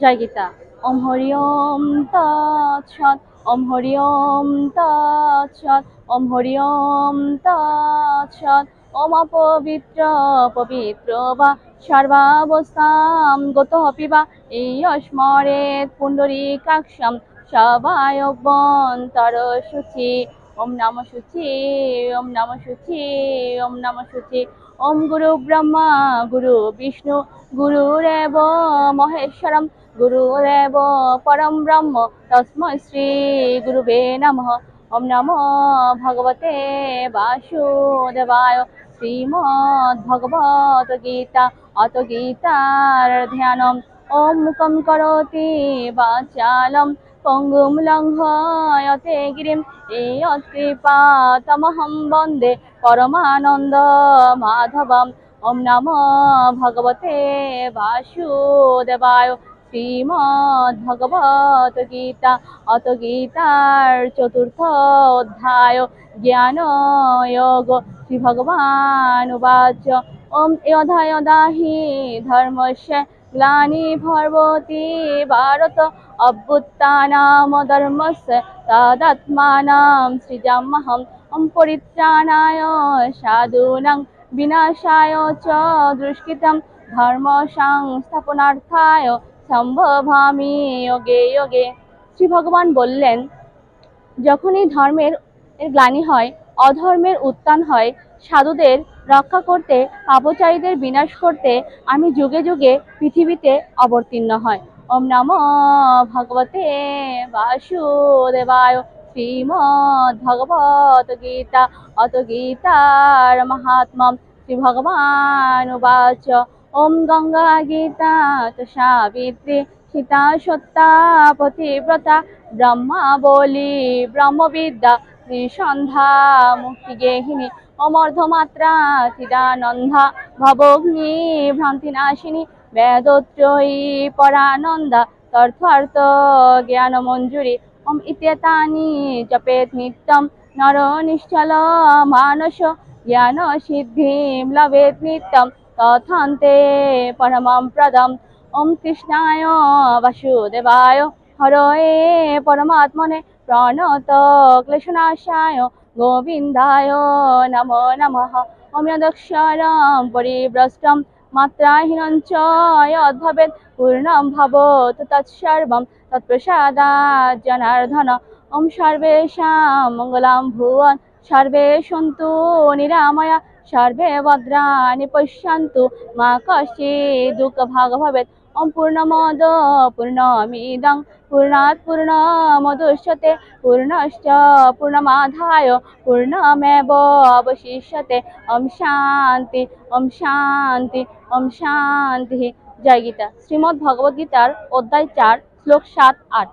জয় গীতা। ওম হরি ওম তৎসৎ ওম হরি ওম তৎসৎ ওম হরি ওম তৎসৎ ওম অপবিত্র পবিত্র বা সর্বাবস্থাম গত পিবা। এই স্মরেত পুণ্ডরীকাক্ষম সবায়বন্তর শুচি ওম নম শুচি ওম নম শুচি ওম নম শুচি ওম গুরু ব্রহ্মা, গুরু বিষ্ণু গুরুরেব মহেশ্বরম গুরুরেব পরম ব্রহ্ম তস্মৈ শ্রী গুরুবে নমঃ ওম নমো ভগবতে বাসুদেবায় শ্রীমদ্ ভগবত গীতা অত গীতার ধ্যানম ওম মুখম করোতি বাচালম পঙ্গুম লঙ্ঘয়তে গিরিম এই কৃপা তমহম বন্দে পরমানন্দ মাধবম ওম নমো ভগবতে বাসুদেবায় শ্রীমদ্ ভগবত গীতা। অত গীতার চতুর্থ অধ্যায় জ্ঞান যোগ শ্রী ভগবান উবাচ ওম যথা যথা হি ধর্মস্য গ্লানি ভর্বতি ভারত। অভ্যুত্থানাম ধর্মস্য তদাত্মানাম সৃজাম্যহম। ওম পরিত্রাণায় সাধূনাং বিনাশায় চ দুষ্কৃতম ধর্ম সংস্থাপনার্থায় সম্ভবামি যোগে যোগে শ্রী ভগবান বললেন যখনই ধর্মের গ্লানি হয়, অধর্মের উত্থান হয়, সাধুদের রক্ষা করতে, পাপচারীদের বিনাশ করতে, আমি যুগে যুগে পৃথিবীতে অবতীর্ণ হয়। ওম নম ভগবতে বাসুদেবায় শ্রীমদ্ ভগবত গীতা অত গীতার মাহাত্ম্যম শ্রী ভগবান উবাচ ওম গঙ্গা গীতা সাবিত্রী সীতা সত্তা পতিব্রতা ব্রহ্মা বলি ব্রহ্মবিদ্যা ত্রিসন্ধ্যা মুক্তি গেহিনী অমর্ধমাত্রা চিদানন্দা ভবগ্নি ভ্রান্তিনাশিনী বেদত্রয়ী পরানন্দা তর্থার্থ জ্ঞান মঞ্জুরি ওম ইত্যেতানি জপেত নিত্যম নর নিশ্চল মানস জ্ঞান সিদ্ধিম লভেত নিত্যম তথান্তে পরমম প্রদম ওম কৃষ্ণায় বাসুদেবায় হরয়ে পরমাত্মনে প্রণত ক্লেশনাশায় গোবিন্দায় নমো নমঃ ওম যদক্ষরম পরিভ্রষ্টম মাত্রাহীনং চ যদ্ভবেৎ পূর্ণম ভবত তৎসর্বম তৎপ্রসাদাৎ জনার্দন ওম সর্বেশাম মঙ্গলাম ভুবন সর্বে সন্তু নিরাময়া সর্বে ভদ্রাণি পশ্যন্তু মা কশ্চিৎ দুঃখ ভাগ ওম পূর্ণমদ পূর্ণমিদং পূর্ণাৎ পূর্ণমদুষ্যতে পূর্ণশ্চ পূর্ণমাধায় পূর্ণমেব অবশিষ্যতে ওম শান্তি ওম শান্তি ওম শান্তি জয় গীতা শ্রীমদ্ ভগবদ্গীতার অধ্যায় চার, শ্লোক সাত, আট।